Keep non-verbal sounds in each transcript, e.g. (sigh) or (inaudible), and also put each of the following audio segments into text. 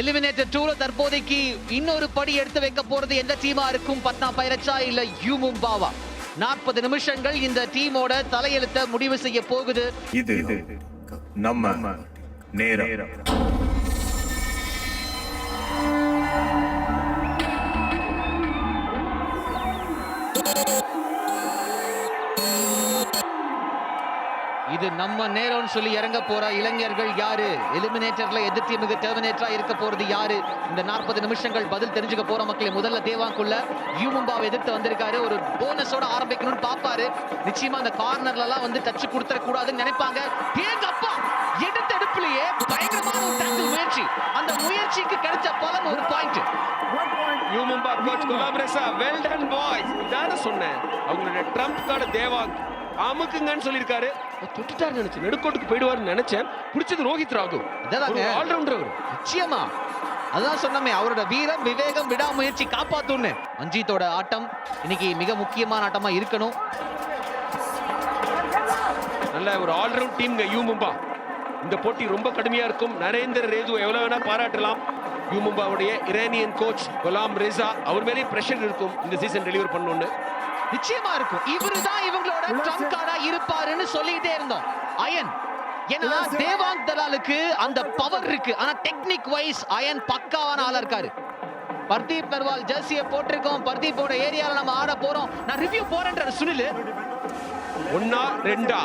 Eliminator டூல தற்போதைக்கு இன்னொரு படி எடுத்து வைக்க போறது எந்த டீமா இருக்கும்? பத்னா பைரச்சா இல்ல யூ மும்பாவா? நாற்பது நிமிஷங்கள் இந்த டீமோட தலையெழுத்த முடிவு செய்ய போகுது. இது நம்ம நேரம். இது நம்ம நேரம்னு சொல்லி இறங்க போற இளைஞர்கள் யாரு? எலிமினேட்டர்ல எதிர் டீமுக்கு டெர்மினேட்டரா இருக்க போறது யாரு? இந்த நாற்பது நிமிஷங்கள் பதில் தெரிஞ்சுக்க போற மக்களை முதல்ல தேவாக்குள்ள யூமும்பாவை எதிர்த்து வந்திருக்காரு. ஒரு போனஸோட ஆரம்பிக்கணும்னு பாப்பாரு. நிச்சயமா அந்த கார்னர்ல எல்லாம் வந்து டச் கொடுத்துட கூடாதுன்னு நினைப்பாங்க. தேங்கப்பா எடுத்த எடுப்புலயே பயங்கரமான ஒரு tackle முயற்சி. அந்த முயற்சிக்கு கிடைச்ச பலன் ஒரு பாயிண்ட் யூமும்பா கோச் கொலாபரேசா வெல் டன் பாய்ஸ் இதான சொன்னேன். அவங்களோட ட்ரம்ப் கார்டு தேவாக்கு அமுக்குங்கன்னு சொல்லியிருக்காரு. தொட்டுட்டாரு நினைச்சேன். நெடுக்கோட்டுக்கு போயிடுவாருன்னு நினைச்சேன். பிடிச்சது ரோஹித் ராகு. அதாங்க. ஆல்ரவுண்டர் அவர். நிச்சயமா. அதான் சொன்னமே அவரோட வீரம் விவேகம் விடாமுயற்சி காப்பாத்தும்னு. மஞ்சித்தோட ஆட்டம் இன்னைக்கு மிக முக்கியமான ஆட்டமா இருக்கணும். நல்ல ஒரு ஆல்ரவுண்ட் டீம்ங்க யூமும்பா. இந்த போட்டி ரொம்ப கடுமையா இருக்கும். நரேந்திர ரேது எவ்வளவு வேணா பாராட்டலாம். யூமும்பாவுடைய இரேனியன் கோச் குலாம் ரேசா அவர் மேலே பிரஷர் இருக்கும். இந்த சீசன் டெலிவர் பண்ணணும்னு. நிச்சயமா இருக்கும். இவருதான் இவங்களோட ட்ரம்ப் கார்டா இருப்பாருன்னு சொல்லிட்டே இருந்தோம். அயன். ஏன்னா தேவாங் தலாலுக்கு அந்த பவர் இருக்கு. ஆனா டெக்னிக் வைஸ் அயன் பக்காவான ஆளா இருக்காரு. பர்தீப் நர்வால் ஜெர்சியை போட்டிருக்கோம். பர்தீப்போட ஏரியால நம்ம ஆட போறோம். நான் ரிவ்யூ போறேன்றாரு சுனில். ஒன்னா ரெண்டா?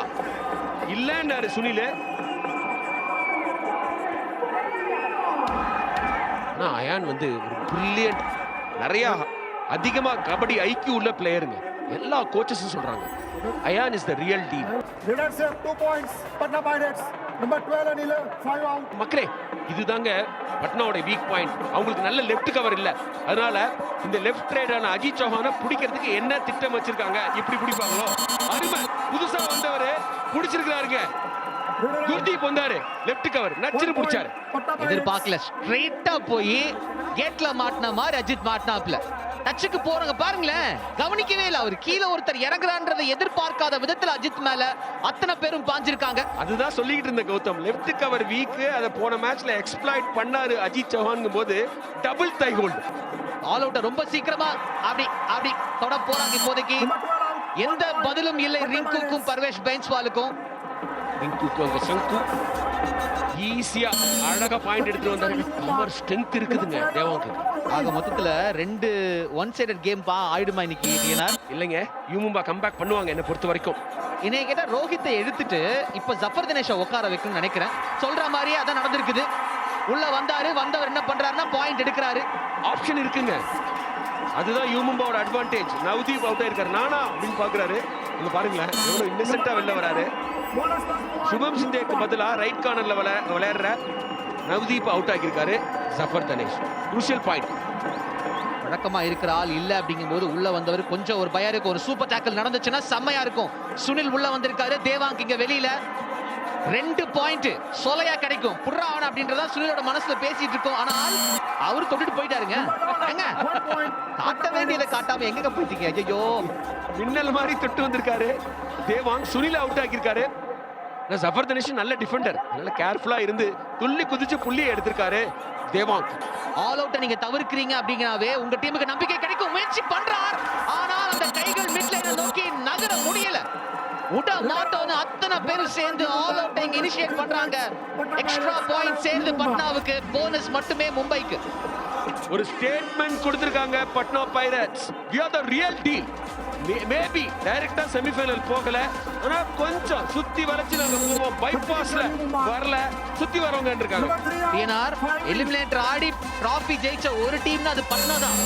இல்லைன்னாரு சுனில். ஆனா அயான் வந்து ஒரு பிரில்லியன்ட் நிறைய அதிகமா கபடி ஐக்கியம் உள்ள பிளேயருங்க எல்லா கோச்சஸும் சொல்றாங்க. Ayan is the real team Leaders have two points. Patna Pirates. Number 12 and 11. Five out. மக்களே இதுதாங்க பட்னாவோட வீக் பாயிண்ட் அவங்களுக்கு நல்ல லெஃப்ட் கவர் இல்ல. அதனால இந்த லெஃப்ட் ரைடான அஜித் சௌஹானை பிடிக்கிறதுக்கு என்ன திட்டம் வச்சிருக்காங்க? இப்படி பிடிப்பாங்களோ? அருமை. புதுசா வந்தவரு பிடிச்சிருக்கிறாருங்க. குர்தீப் வந்தாரு. லெஃப்ட் கவர் நச்சுன்னு பிடிச்சாரு. எதிர்பார்க்கல. ஸ்ட்ரெயிட்டா போய் கேட்ல மாட்டின மாதிரி அஜித் மாட்டினாப்ல டச்சுக்கு போறவங்க பாருங்களேன் கவனிக்கவே இல்ல அவர். கீழே ஒருத்தர் இறங்குறான்றதை எதிர்பார்க்காத விதத்துல அஜித் மேல அத்தனை பேரும் பாஞ்சிருக்காங்க. அதுதான் சொல்லிக்கிட்டு இருந்த கௌதம். லெஃப்ட் கவர் வீக் அதை போன மேட்ச்ல எக்ஸ்ப்ளாய்ட் பண்ணாரு அஜித் சௌஹான் போது டபுள் தை ஹோல்டு ஆல் அவுட்ட ரொம்ப சீக்கிரமா அப்படி அப்படி தொட போறாங்க இப்போதைக்கு. Number 12 out. எந்த பதிலும் இல்லை ரிங்குக்கும் பர்வேஷ் பெயின்ஸ்வாலுக்கும் ரிங்குக்கு சங்கு ஈஸியா அழகா பாயிண்ட் எடுத்துட்டு வந்தாரு. பவர் ஸ்ட்ரென்த் இருக்குதுங்க தேவாங்கு ஆக மொத்தத்துல ரெண்டு ஒன் சைடட் கேம் பா ஆயிடுமா இன்னைக்கு டிஎன்ஆர்? இல்லைங்க. யூமும்பா கம்பேக் பண்ணுவாங்க என்ன பொறுத்த வரைக்கும். என்னைய கேட்டா ரோஹித்தை எடுத்துட்டு இப்ப ஜஃபர் தினேஷை உட்கார வைக்கணும்னு நினைக்கிறேன். சொல்ற மாதிரியே அதான் நடந்திருக்குது. உள்ள வந்தாரு வந்தவர் என்ன பண்றாருன்னா பாயிண்ட் எடுக்கிறாரு. ஆப்ஷன் இருக்குங்க. அதுதான் யூமும்பாவோட அட்வான்டேஜ் நவதீப் அவுட் ஆயிருக்காரு. நானா அப்படின்னு பாக்குறாரு. இங்க பாருங்களேன். எவ்வளவு இன்னசென்ட்டா வெளில வராரு. சுபம் சிந்தேக்கு பதிலா ரைட் கார்னர்ல விளையா விளையாடுற நவதீப் அவுட் ஆகியிருக்காரு ஜஃபர் தனேஷ். குரூஷியல் பாயிண்ட் வழக்கமா இருக்கிற ஆள் இல்ல அப்படிங்கும்போது உள்ள வந்தவர் கொஞ்சம் ஒரு பயம் இருக்கும். ஒரு சூப்பர் டேக்கிள் நடந்துச்சுன்னா செம்மையா இருக்கும். சுனில் உள்ள வந்திருக்காரு தேவாங்க் இங்க வெளியில. ரெண்டு பாயிண்ட் சொலையா கிடைக்கும். புர்ரா அவன் அப்படின்றதா சுனிலோட மனசுல பேசிட்டு இருக்கோம். ஆனால் அவர் தொட்டுட்டு போயிட்டாருங்க. காட்ட வேண்டியதை காட்டாம எங்க போயிட்டீங்க? ஐயோ மின்னல் மாதிரி தொட்டு வந்திருக்காரு. தேவாங் சுனில் அவுட் ஆக்கியிருக்காரு. ஜஃபர் தனிஷ் நல்ல டிஃபெண்டர் நல்ல கேர்ஃபுல்லா இருந்து துள்ளி குதிச்சு புள்ளியை எடுத்திருக்காரு தேவாங்க் ஆல் அவுட்டை நீங்க தவிர்க்கிறீங்க அப்படிங்கனாவே உங்க டீமுக்கு நம்பிக்கை கிடைக்கும். முயற்சி பண்றார். ஆனால் அந்த கைகள் மிட்லைனை நோக்கி நகர முடியல. உட மாட்டோன்னு அத்தனை பேரும் சேர்ந்து ஆல் அவுட் இங்க இனிஷியேட் பண்றாங்க. எக்ஸ்ட்ரா பாயிண்ட் சேர்ந்து பட்னாவுக்கு போனஸ் மட்டுமே மும்பைக்கு. ஒரு ஸ்டேட்மெண்ட் கொடுத்திருக்காங்க Patna pirates we are the real deal maybe டைரக்டா செமிஃபைனல் போகல. ஆனா கொஞ்சம் சுத்தி வளைச்சு நாங்க போவோம். பைபாஸ்ல வரல. சுத்தி வரவங்க இருக்காங்க. டிஎன்ஆர் எலிமினேட்டர் ஆடி டிராஃபி ஜெயிச்ச ஒரு டீம்னா அது பட்னா தான்.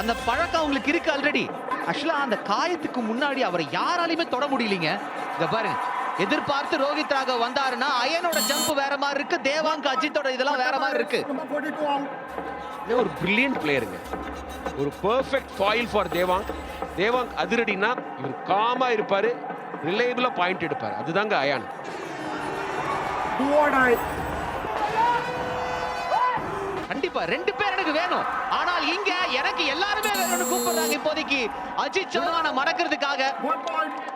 அந்த பழக்கம் அவங்களுக்கு இருக்கு ஆல்ரெடி ஆக்சுவலா அந்த காயத்துக்கு முன்னாடி அவரை யாராலையுமே தொட முடியலீங்க. இங்க பாருங்க. எதிர்பார்த்து ரோஹித் ராகவ் வந்தாருன்னா அயனோட ஜம்ப் வேற மாதிரி இருக்கு தேவாங்க் அஜித்தோட இதெல்லாம் வேற மாதிரி இருக்கு. Number 42 out. இது ஒரு பிரில்லியன்ட் பிளேயருங்க ஒரு perfect foil for Devank. Devank அதிரடினா இவர் காமா இருப்பாரு ரிலையபிளா பாயிண்ட் எடுப்பாரு. அதுதாங்க அயான். கண்டிப்பா ரெண்டு பேர் எனக்கு வேணும். ஆனால் இங்க எனக்கு எல்லாருமே வேணும்னு கூப்பிடுறாங்க இப்போதைக்கு. அஜித் சௌஹான மடக்கிறதுக்காக.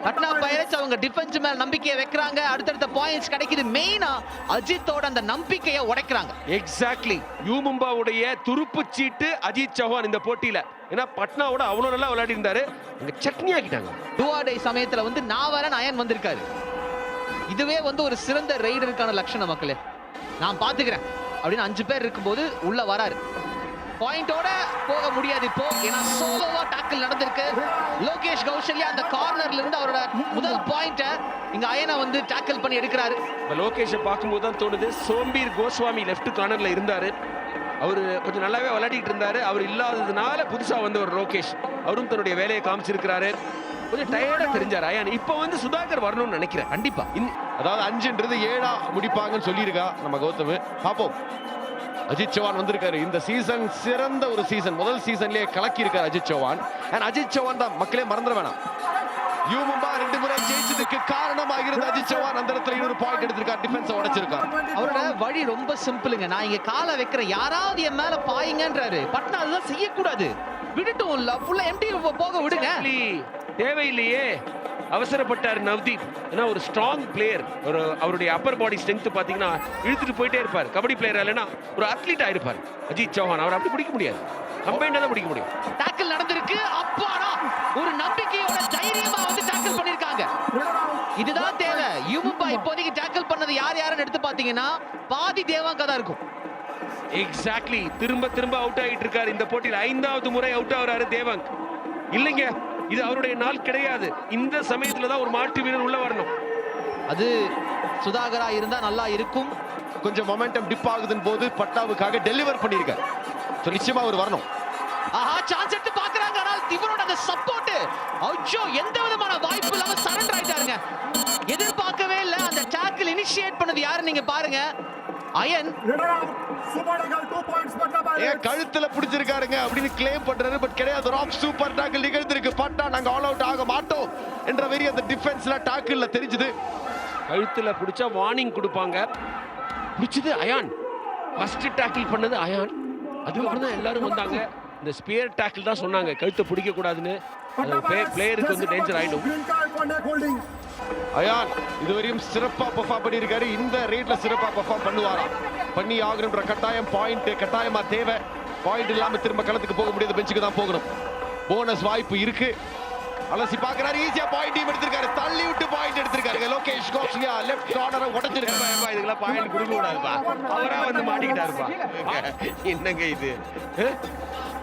பட்னா பைரட்ஸ் அவங்க டிஃபென்ஸ் மேல நம்பிக்கையை வைக்கிறாங்க. அடுத்தடுத்த பாயிண்ட்ஸ் கிடைக்குது. மெயினா அஜித்தோட அந்த நம்பிக்கையை உடைக்கிறாங்க. எக்ஸாக்ட்லி யூ மும்பாவுடைய துருப்பு சீட்டு அஜித் சௌஹான் இந்த போட்டியில. ஏன்னா பட்னாவோட அவ்வளவு நல்லா விளையாடி இருந்தாரு. அங்க சட்னி ஆக்கிட்டாங்க. டூஆடை சமயத்துல வந்து நான் வரேன் அயன் வந்திருக்காரு. இதுவே வந்து ஒரு சிறந்த ரைடருக்கான லட்சணம் மக்களே. நான் பாத்துக்கிறேன். அப்படின்னு அஞ்சு பேர் இருக்கும்போது உள்ள வராரு. பாயிண்டோட போக முடியாது இப்போ. ஏன்னா சோலோவா டாக்கிள் நடந்திருக்கு. லோகேஷ் கௌசல்யா அந்த கார்னர்ல இருந்து அவரோட முதல் பாயிண்ட இங்க அயனை வந்து டாக்கிள் பண்ணி எடுக்கிறாரு. இப்ப லோகேஷை பார்க்கும்போது தான் தோணுது. சோம்பீர் கோஸ்வாமி லெஃப்ட் கார்னர்ல இருந்தாரு. அவர் கொஞ்சம் நல்லாவே விளையாடிட்டு இருந்தாரு. அவர் இல்லாததுனால புதுசா வந்த ஒரு லோகேஷ். அவரும் தன்னுடைய வேலையை காமிச்சிருக்கிறாரு. கொஞ்சம் டயர்டா தெரிஞ்சாரு அயான் இப்போ வந்து சுதாகர் வரணும்னு நினைக்கிறேன். கண்டிப்பா. அதாவது அஞ்சுன்றது ஏழா முடிப்பாங்கன்னு சொல்லியிருக்கா நம்ம கௌதம். பார்ப்போம் அஜித் சௌஹான் வந்திருக்காரு. இந்த சீசன் சிறந்த ஒரு சீசன் முதல் சீசன்லயே கலக்கி இருக்காரு அஜித் சௌஹான் அண்ட் அஜித் சௌஹான் தான் மக்களே மறந்துட வேணாம். யூ மும்பா ரெண்டு முறை ஜெயிச்சதுக்கு காரணமாக இருந்த அஜித் சௌஹான் அந்த இடத்துல இன்னொரு பாயிண்ட் எடுத்திருக்கார். டிஃபென்ஸ் உடைச்சிருக்கார். அவரோட வழி ரொம்ப சிம்பிளுங்க. நான் இங்க காலை வைக்கிறேன். யாராவது என் மேல பாயுங்கன்றாரு. பட்னா அதுதான் செய்யக்கூடாது. விட்டுட்டும். இல்ல ஃபுல்லா எம்டி போக விடுங்க. தேவையில்லையே. அவசரப்பட்டார் நவ்தீப். ஏன்னா ஒரு ஸ்ட்ராங் பிளேயர் ஒரு அவருடைய அப்பர் பாடி ஸ்ட்ரென்த் பாத்தீங்கன்னா இழுத்துட்டு போயிட்டே இருப்பார். கபடி பிளேயர் இல்லைன்னா ஒரு அத்லீட் ஆயிருப்பார். அஜித் சௌஹான் அவர் அப்படி பிடிக்க முடியாது. கம்பைண்டா தான் பிடிக்க முடியும். டாக்கிள் நடந்திருக்கு. அப்பாடா! ஒரு நம்பிக்கையோட தைரியமா வந்து டாக்கிள் பண்ணிருக்காங்க. இதுதான் தேவை. யூமும்பா இப்போதைக்கு டாக்கிள் பண்ணது யார் யாருன்னு எடுத்து பாத்தீங்கன்னா பாதி தேவாங்கா தான் இருக்கும். எக்ஸாக்ட்லி திரும்ப திரும்ப அவுட் ஆகிட்டு இருக்காரு. இந்த போட்டியில் ஐந்தாவது முறை அவுட் ஆகுறாரு தேவாங்க். இல்லைங்க. இது அவருடைய நாள் கிடையாது. இந்த சமயத்துல தான் ஒரு மாட்டு வீரர் உள்ள வரணும். அது சுதாகரா இருந்தா நல்லா இருக்கும். கொஞ்சம் மொமெண்டம் டிப் ஆகுதுன்னு போது பட்டாவுக்காக டெலிவர் பண்ணியிருக்காரு ஸோ நிச்சயமா அவர் வரணும். ஆஹா சான்ஸ் எடுத்து பாக்குறாங்க ஆனால் இவரோட அந்த சப்போர்ட் ஐயோ எந்த விதமான வாய்ப்பு இல்லாம சரண்டர் ஆயிட்டாருங்க. எதிர்பார்க்கவே இல்ல. அந்த டாக்கிள் இனிஷியேட் பண்ணது யாரு நீங்க பாருங்க. அயன். ஏன். கழுத்துல பிடிச்சிருக்காருங்க அப்படின்னு கிளைம் பண்றாரு பட் கிடையாது. ராக் சூப்பர் டாக்கிள் நிகழ்ந்திருக்கு. பட்டா நாங்க ஆல் அவுட் ஆக மாட்டோம் என்ற வெறி அந்த டிஃபென்ஸ்ல டாக்கிள்ல தெரிஞ்சுது. கழுத்துல பிடிச்சா வார்னிங் கொடுப்பாங்க. பிடிச்சது அயான். ஃபர்ஸ்ட் டேக்கிள் பண்ணது அயான். அதுக்கப்புறம் தான் எல்லாரும் வந்தாங்க. இந்த ஸ்பியர் டேக்கிள் தான் சொன்னாங்க. கழுத்தை பிடிக்க கூடாதுன்னு. பிளேயருக்கு வந்து டேஞ்சர் ஆயிடும். அயான் இதுவரையும் சிறப்பா பெர்ஃபார்ம் பண்ணியிருக்காரு. இந்த ரேட்ல சிறப்பா பெர்ஃபார்ம் பண்ணுவாரா பண்ணி ஆகணும்ன்ற கட்டாயம் பாயிண்ட் கட்டாயமா தேவை. பாயிண்ட் இல்லாம திரும்ப களத்துக்கு போக முடியாது பெஞ்சுக்கு தான் போகணும். போனஸ் வாய்ப்பு இருக்கு. அலசி பாக்குறாரு ஈஸியா பாயிண்ட் எடுத்திருக்காரு. தள்ளி விட்டு பாயிண்ட் எடுத்திருக்காரு. லோகேஷ் கோஸ்லியா லெஃப்ட் கார்னரை உடைச்சிருக்காரு. ஏப்பா, இதுக்கெல்லாம் பாயிண்ட் கொடுக்க கூடாதுப்பா அவரா வந்து மாட்டிக்கிட்டாருப்பா. என்னங்க இது?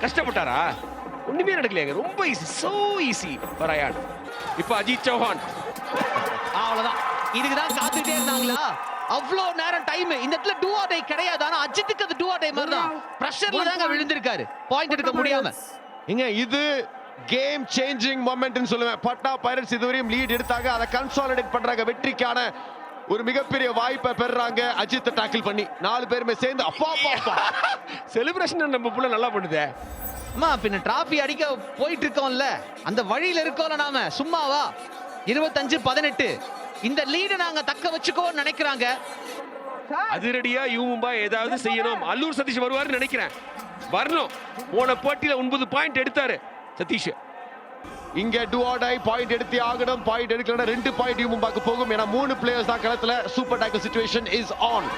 கஷ்டப்பட்டாரா? ஒண்ணுமே நடக்கலையாங்க ரொம்ப easy so easy for Ayan இப்போ அஜித் சௌஹான் அவ்வளவுதான். இதுக்கு தான் காத்துட்டே இருந்தாங்களா? அவ்வளோ நேரம் டைம் இந்த இடத்துல டூ ஆர் டை கிடையாது. ஆனா அஜித்துக்கு அது டூ ஆர் டை மாதிரி தான் பிரஷர்ல தாங்க விழுந்திருக்காரு. பாயிண்ட் எடுக்க முடியாம. இங்க இது கேம் சேஞ்சிங் மொமெண்ட்னு சொல்லுவேன். பட்டா பைரட்ஸ் இதுவரையும் லீட் எடுத்தாங்க. அதை கன்சாலிடேட் பண்றாங்க. வெற்றிக்கான ஒரு மிகப்பெரிய வாய்ப்பை பெறுறாங்க. அஜித்தை டாக்கிள் பண்ணி நாலு பேருமே சேர்ந்து அப்பா அப்பா அப்பா. (laughs) செலிப்ரேஷன் நம்ம புள்ள நல்லா பண்ணுதே. அம்மா பின்ன டிராஃபி அடிக்க போயிட்டு இருக்கோம்ல. அந்த வழியில இருக்கோம்ல நாம. சும்மாவா? இருபத்தஞ்சு பதினெட்டு. இந்த லீடை நாங்க தக்க வச்சுக்கோன்னு நினைக்கிறாங்க. அதிரடியா யூ மும்பா ஏதாவது செய்யணும். அல்லூர் சதீஷ் வருவாருன்னு நினைக்கிறேன். வரணும். போன போட்டியில ஒன்பது பாயிண்ட் எடுத்தாரு சதீஷ். இங்க டூ ஆர் டை பாயிண்ட் எடுத்தே ஆகணும். பாயிண்ட் எடுக்கலனா ரெண்டு பாயிண்ட் மும்பாக்கு போகும். ஏன்னா மூணு பிளேயர்ஸ் தான் களத்துல super tackle situation is on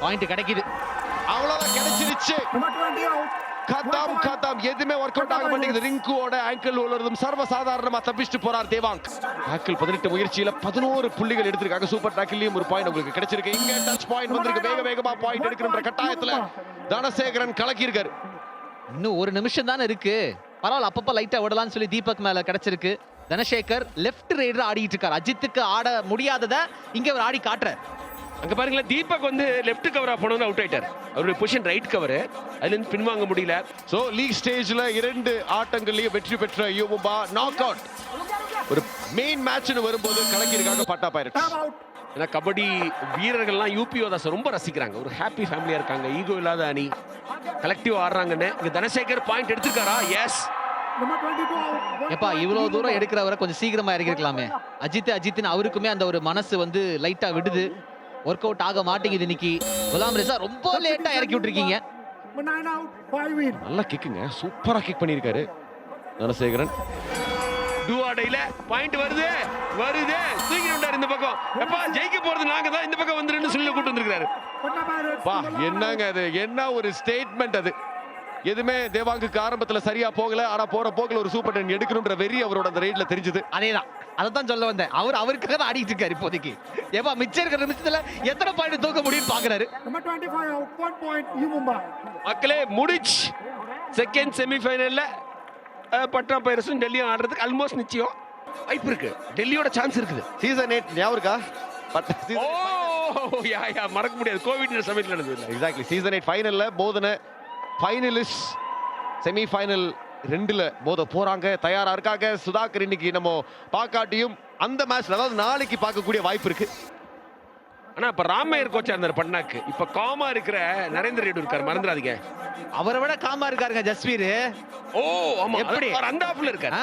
point கிடைக்குது. அவ்வளவுதான் கிடைச்சிருச்சு. Number 20 out. கதாம் கதாம். எதுவுமே ஒர்க் அவுட் ஆக மாட்டேங்குது. ரிங்குவோட ஆங்கிள் உள்ளதும் சர்வ சாதாரணமா தப்பிச்சுட்டு போறார் தேவாங்க். டாக்கிள் பதினெட்டு முயற்சியில பதினோரு புள்ளிகள் எடுத்திருக்காங்க. சூப்பர் டாக்கிள்லயும் ஒரு பாயிண்ட் உங்களுக்கு கிடைச்சிருக்கு. இங்க டச் பாயிண்ட் வந்திருக்கு. வேக வேகமா பாயிண்ட் எடுக்கணும்ன்ற கட்டாயத்துல தனசேகரன் கலக்கி இருக்காரு இன்னும் ஒரு நிமிஷம் தானே இருக்கு. பரவாயில்ல அப்பப்ப லைட்டா விடலாம்னு சொல்லி தீபக் மேல கிடைச்சிருக்கு. தனசேகர் லெஃப்ட் ரைடர் ஆடிட்டு இருக்காரு. அஜித்துக்கு ஆட முடியாதத இங்க அவர் ஆடி காட்டுறார். அங்க பாருங்களேன் தீபக் வந்து லெஃப்ட் கவரா போனோம்னு அவுட் ஆயிட்டார். அவருடைய பொசிஷன் ரைட் கவர் அதுல இருந்து பின்வாங்க முடியல. சோ லீக் ஸ்டேஜ்ல இரண்டு ஆட்டங்கள்லயும் வெற்றி பெற்ற யூமுபா நாக் அவுட் ஒரு மெயின் மேட்ச்னு வரும்போது கலக்கி இருக்காங்க பட்டா பைரட்ஸ். ஏன்னா கபடி வீரர்கள்லாம் யூபிஓ தாஸ் ரொம்ப ரசிக்கிறாங்க. ஒரு ஹாப்பி ஃபேமிலியா இருக்காங்க. ஈகோ இல்லாத அணி. கலெக்டிவ் ஆடுறாங்கன்னு. இங்க Dhanasekar point எடுத்திருக்காரா? Yes Number 22 out. எப்பா இவ்வளவு தூரம் எடுக்கிறவரை கொஞ்சம் சீக்கிரமா இறக்கிருக்கலாமே அஜித் அஜித்னு அவருக்குமே அந்த ஒரு மனசு வந்து லைட்டா விடுது. ஒர்க் அவுட் ஆக மாட்டேங்குது இன்னைக்கு. குலாம் ரிசா ரொம்ப லேட்டா இறக்கி விட்டுருக்கீங்க. நல்ல கிக்குங்க சூப்பரா கிக் பண்ணியிருக்காரு. தனசேகரன். டூஆடையில பாயிண்ட் வருது. வருது. தூக்கி விட்டாரு இந்த பக்கம். எப்பா ஜெயிக்க போறது நாங்க தான். இந்த பக்கம் வந்துருன்னு சொல்லி கூட்டு வந்திருக்காரு. பா என்னங்க அது? என்ன ஒரு ஸ்டேட்மெண்ட் அது? எதுவுமே தேவாங்குக்கு ஆரம்பத்துல சரியா போகல. ஆனா போற போக்குல ஒரு சூப்பர் டென் எடுக்கணும்ன்ற வெறி அவரோட அந்த ரைட்ல தெரிஞ்சது. அதேதான். அதைத்தான் சொல்ல வந்தேன். அவர் அவருக்காக தான் ஆடிட்டு இருக்காரு இப்போதைக்கு. ஏப்பா மிச்சம் இருக்கிற நிமிஷத்துல எத்தனை பாயிண்ட் தூக்க முடியும்னு பாக்குறாரு. Number 25 out, one point, U Mumbai. மக்களே முடிச்சு. செகண்ட் செமிஃபைனல்ல பட்னா பைரஸும் டெல்லியும் ஆடுறதுக்கு ஆல்மோஸ்ட் நிச்சயம். வாய்ப்பு இருக்கு. டெல்லியோட சான்ஸ் இருக்குது. சீசன் எயிட் ஞாபகம் இருக்கா? யா யா மறக்க முடியாது. கோவிட் சமயத்தில் நடந்தது. எக்ஸாக்ட்லி சீசன் எயிட் ஃபைனல்ல மோதன ஃபைனலிஸ்ட் செமி ஃபைனல் ரெண்டுல மோத போறாங்க தயாரா இருக்காங்க. சுதாகர் இன்னைக்கு நம்ம பாக்காட்டியும் அந்த மேட்ச்ல அதாவது நாளைக்கு பார்க்கக்கூடிய வாய்ப்பு இருக்கு. ஆனா இப்ப ராமையர் கோச்சா இருந்தார் பட்னாக்கு. இப்ப காமா இருக்கிற நரேந்திர ரெட்டி இருக்காரு மறந்துடாதீங்க. அவரை விட காமா இருக்காருங்க ஜஸ்வீர். ஓ ஆமா. எப்படி? அவர் அந்த ஆஃப்ல இருக்காரு.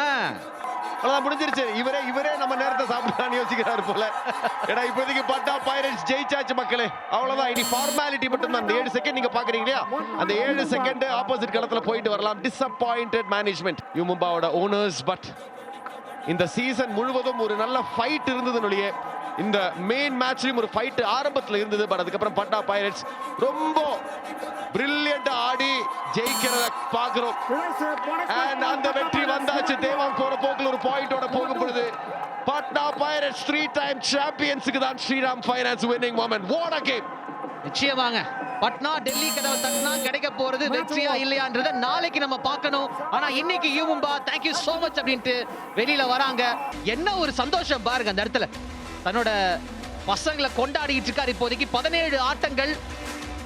ஆ, அவ்வளவுதான் முடிஞ்சிருச்சு. இவரே இவரே நம்ம நேரத்தை சாப்பிடலாம்னு யோசிக்கிறாரு போல. ஏன்னா இப்போதைக்கு பட்டா பைரட்ஸ் ஜெயிச்சாச்சு மக்களே. அவ்வளவுதான். இனி ஃபார்மாலிட்டி மட்டும் தான் அந்த ஏழு செகண்ட் நீங்க பாக்குறீங்க இல்லையா? அந்த ஏழு செகண்ட் ஆப்போசிட் களத்துல போயிட்டு வரலாம். டிசப்பாயிண்டட் மேனேஜ்மெண்ட் யூ மும்பாவோட ஓனர்ஸ் பட் இந்த சீசன் முழுவதும் ஒரு நல்ல ஃபைட் இருந்ததுனுடைய இந்த மெயின் மேட்ச்லயும் ஒரு ஃபைட் ஆரம்பத்துல இருந்தது பட் அதுக்கப்புறம் பட்டா பைரட்ஸ் ரொம்ப பிரில்லியண்டா ஆடி ஜெயிக்கிறத பாக்குறோம் அண்ட் அந்த வெற்றி வந்தாச்சு. தேவாங் போற போக்குல ஒரு பாயிண்டோட போகும் பொழுது பட்னா பைரட்ஸ் த்ரீ டைம் சாம்பியன்ஸுக்கு தான் Sriram finance winning moment what a game நிச்சயமாங்க. பட்னா டெல்லி கதவை தட்டினா கிடைக்க போறது வெற்றியா இல்லையான்றத நாளைக்கு நம்ம பார்க்கணும். ஆனா இன்னைக்கு யூமும்பா தேங்க்யூ சோ மச் அப்படின்ட்டு வெளியில வராங்க. என்ன ஒரு சந்தோஷம் பாருங்க அந்த இடத்துல. தன்னோட பசங்களை கொண்டாடிட்டு இருக்கார் இப்போதைக்கு. பதினேழு ஆட்டங்கள்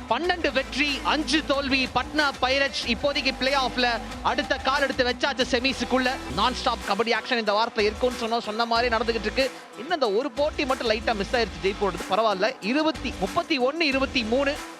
பன்னெண்டு வெற்றி அஞ்சு தோல்வி பட்னா பைரட்ஸ் இப்போதைக்கு பிளே ஆஃப்ல அடுத்த கால் எடுத்து வச்சாச்சு செமிஸுக்குள்ள நான் ஸ்டாப் கபடி ஆக்ஷன் இந்த வாரத்தில் இருக்கும்னு சொன்னோம். சொன்ன மாதிரி நடந்துகிட்டு இருக்கு. இன்னும் இந்த ஒரு போட்டி மட்டும் லைட்டா மிஸ் ஆயிருச்சு ஜெய்ப்பூர் பரவாயில்ல. இருபத்தி முப்பத்தி ஒன்னு இருபத்தி மூணு.